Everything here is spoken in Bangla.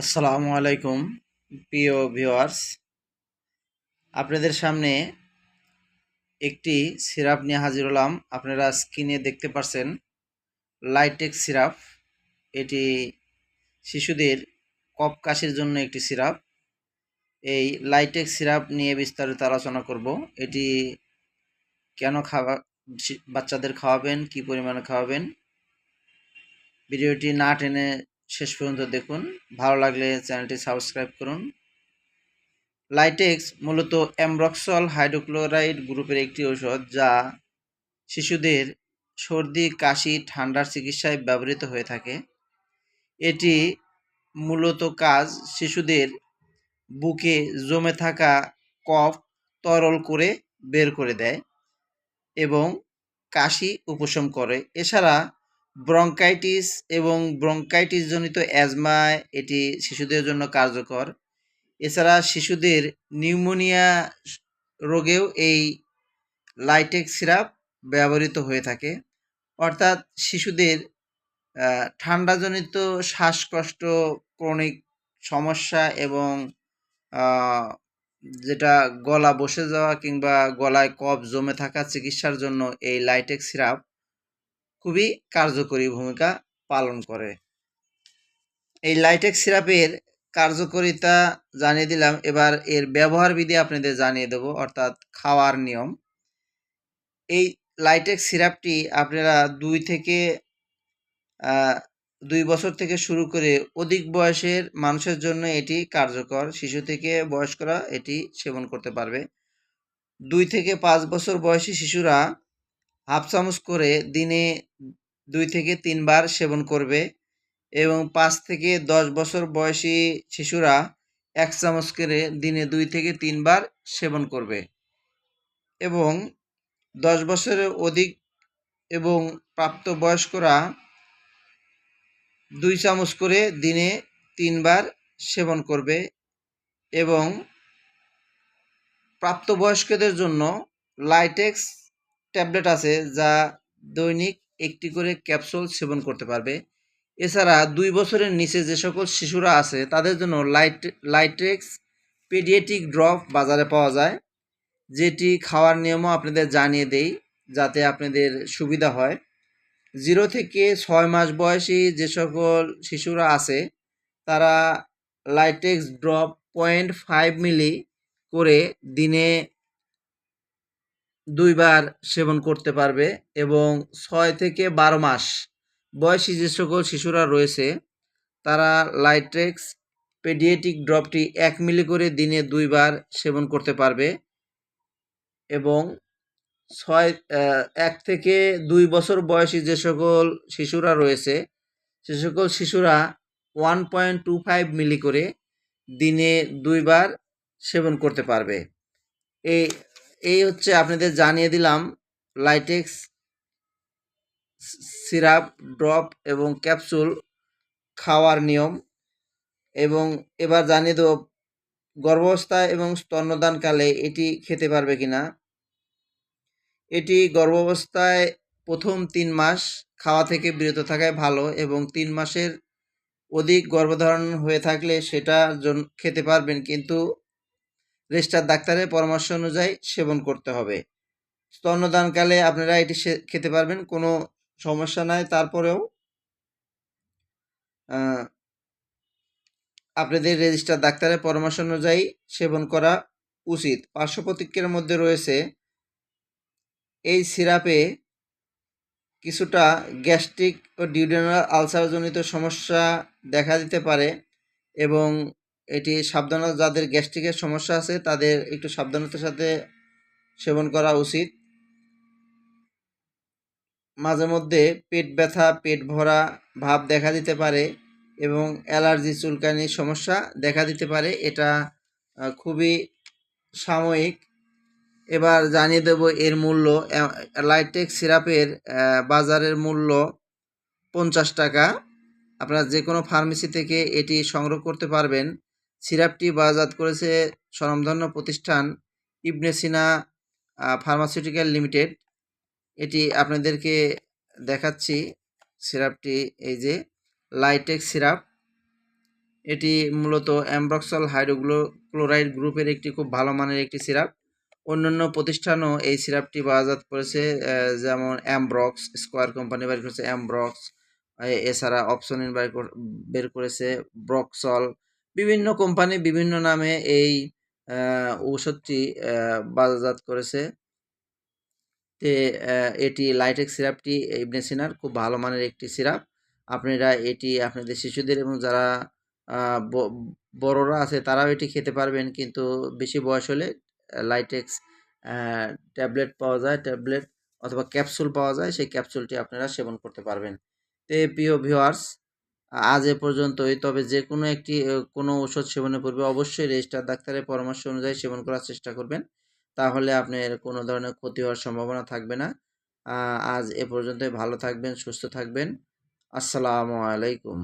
আসসালামু আলাইকুম, প্রিয় ভিওয়ার্স আপনাদের সামনে একটি সিরাপ নিয়ে হাজির হলাম। আপনারা স্ক্রিনে দেখতে পাচ্ছেন লাইটেক সিরাপ। এটি শিশুদের কপ কাশির জন্য একটি সিরাপ। এই লাইটেক সিরাপ নিয়ে বিস্তারিত আলোচনা করব। এটি কেন খাওয়া, বাচ্চাদের খাওয়াবেন, কি পরিমাণে খাওয়াবেন? ভিডিওটি না টেনে শেষ পর্যন্ত দেখুন। ভালো লাগলে চ্যানেলটি সাবস্ক্রাইব করুন। লাইটেক্স মূলত অ্যামব্রক্সল হাইড্রোক্লোরাইড গ্রুপের একটি ঔষধ যা শিশুদের সর্দি, কাশি, ঠান্ডার চিকিৎসায় ব্যবহৃত হয়ে থাকে। এটি মূলত কাজ শিশুদের বুকে জমে থাকা কফ তরল করে বের করে দেয় এবং কাশি উপশম করে। এছাড়া ব্রঙ্কাইটিস এবং ব্রঙ্কাইটিস জনিত অ্যাজমায় এটি শিশুদের জন্য কার্যকর। এছাড়া শিশুদের নিউমোনিয়া রোগেও এই লাইটেক সিরাপ ব্যবহৃত হয়ে থাকে। অর্থাৎ শিশুদের ঠান্ডাজনিত শ্বাসকষ্ট, ক্রনিক সমস্যা এবং যেটা গলা বসে যাওয়া কিংবা গলায় কফ জমে থাকা চিকিৎসার জন্য এই লাইটেক সিরাপ খুবই কার্যকরী ভূমিকা পালন করে। এই লাইটেক সিরাপের কার্যকারিতা জানিয়ে দিলাম। এবার এর ব্যবহার বিধি আপনাদের জানিয়ে দেব, অর্থাৎ খাওয়ার নিয়ম। এই লাইটেক সিরাপটি আপনারা দুই থেকে দুই বছর থেকে শুরু করে অধিক বয়সের মানুষের জন্য এটি কার্যকর। শিশু থেকে বয়স্করা এটি সেবন করতে পারবে। দুই থেকে পাঁচ বছর বয়সী শিশুরা হাফ চামচ করে দিনে দুই থেকে তিনবার সেবন করবে এবং পাঁচ থেকে দশ বছর বয়সী শিশুরা এক চামচ করে দিনে দুই থেকে তিনবার সেবন করবে এবং দশ বছরের অধিক এবং প্রাপ্তবয়স্করা দুই চামচ করে দিনে তিনবার সেবন করবে এবং প্রাপ্তবয়স্কদের জন্য লাইটেক্স ট্যাবলেট আছে যা দৈনিক একটি করে ক্যাপসুল সেবন করতে পারবে। এছাড়া দুই বছরের নিচে যে সকল শিশুরা আছে, তাদের জন্য লাইট লাইটেক্স পেডিয়েটিক ড্রপ বাজারে পাওয়া যায়, যেটি খাওয়ার নিয়মও আপনাদের জানিয়ে দেই, যাতে আপনাদের সুবিধা হয়। জিরো থেকে ছয় মাস বয়সী যে সকল শিশুরা আছে, তারা Litex drop point five ml করে দিনে দুইবার সেবন করতে পারবে এবং ছয় থেকে বারো মাস বয়সী যে সকল শিশুরা রয়েছে, তারা লাইট্রেক্স পেডিয়েটিক ড্রপটি এক মিলি করে দিনে দুইবার সেবন করতে পারবে এবং ছয় এক থেকে দুই বছর বয়সী যে সকল শিশুরা রয়েছে, সে সকল শিশুরা one point two five ml করে দিনে দুইবার সেবন করতে পারবে। এই এই হচ্ছে আপনাদের জানিয়ে দিলাম লাইটেক্স সিরাপ ড্রপ এবং ক্যাপসুল খাওয়ার নিয়ম এবং এবার জানিয়ে দেব গর্ভাবস্থায় এবং স্তন্যদানকালে এটি খেতে পারবে কিনা। এটি গর্ভাবস্থায় প্রথম তিন মাস খাওয়া থেকে বিরত থাকাই ভালো এবং তিন মাসের অধিক গর্ভধারণ হয়ে থাকলে সেটা খেতে পারবেন। কিন্তু রেজিস্টার ডাক্তারের পরামর্শ অনুযায়ী সেবন করতে হবে। স্তন্যদানকালে আপনারা এটি খেতে পারবেন, কোনো সমস্যা নাই। তারপরেও আপনাদের রেজিস্টার ডাক্তারের পরামর্শ অনুযায়ী সেবন করা উচিত। পার্শ্ব প্রতিক্রিয়ার মধ্যে রয়েছে, এই সিরাপে কিছুটা গ্যাস্ট্রিক ও ডিউডেনাল আলসারজনিত সমস্যা দেখা দিতে পারে এবং এটি সাবধানতা, যাদের গ্যাস্ট্রিকের সমস্যা আছে, তাদের একটু সাবধানতার সাথে সেবন করা উচিত। মাঝে মধ্যে পেট ব্যথা, পেট ভরা ভাব দেখা দিতে পারে এবং অ্যালার্জি, চুলকানির সমস্যা দেখা দিতে পারে। এটা খুবই সাময়িক। এবার জানিয়ে দেব এর মূল্য। লাইটেক সিরাপের বাজারের মূল্য পঞ্চাশ টাকা। আপনারা যে কোনো ফার্মেসি থেকে এটি সংগ্রহ করতে পারবেন। সিরাপটি বাজাত করেছে স্বনামধন্য প্রতিষ্ঠান ইবনে সিনা ফার্মাসিউটিক্যাল লিমিটেড। এটি আপনাদেরকে দেখাচ্ছি সিরাপটি, এই যে লাইটেক সিরাপ। এটি মূলত অ্যামব্রক্সল হাইড্রোগ্লো ক্লোরাইড গ্রুপের একটি খুব ভালো মানের একটি সিরাপ। অন্যান্য প্রতিষ্ঠানও এই সিরাপটি বাজাত করেছে যেমন অ্যামব্রক্স, স্কোয়ার কোম্পানি বের করেছে অ্যামব্রক্স এছাড়া কর- বের করেছে ব্রক্সল বিভিন্ন কোম্পানি বিভিন্ন নামে এই ঔষধটি বাজারজাত করেছে। তে এটি লাইটেক সিরাপটি ইবনে সিনার খুব ভালো মানের একটি সিরাপ। আপনারা এটি আপনাদের শিশুদের এবং যারা বড়রা আছে তারাও এটি খেতে পারবেন। কিন্তু বেশি বয়স হলে লাইটেক্স ট্যাবলেট পাওয়া যায়, ট্যাবলেট অথবা ক্যাপসুল পাওয়া যায়, সেই ক্যাপসুলটি আপনারা সেবন করতে পারবেন। তে, প্রিয় ভিউয়ার্স আজ এ পর্যন্তই। তবে যে কোনো একটি কোনো ওষুধ সেবনের পূর্বে অবশ্যই রেজিস্টার ডাক্তারের পরামর্শ অনুযায়ী সেবন করার চেষ্টা করবেন। তাহলে আপনার কোনো ধরনের ক্ষতি হওয়ার সম্ভাবনা থাকবে না। আজ এ পর্যন্তই। ভালো থাকবেন, সুস্থ থাকবেন। আসসালামু আলাইকুম।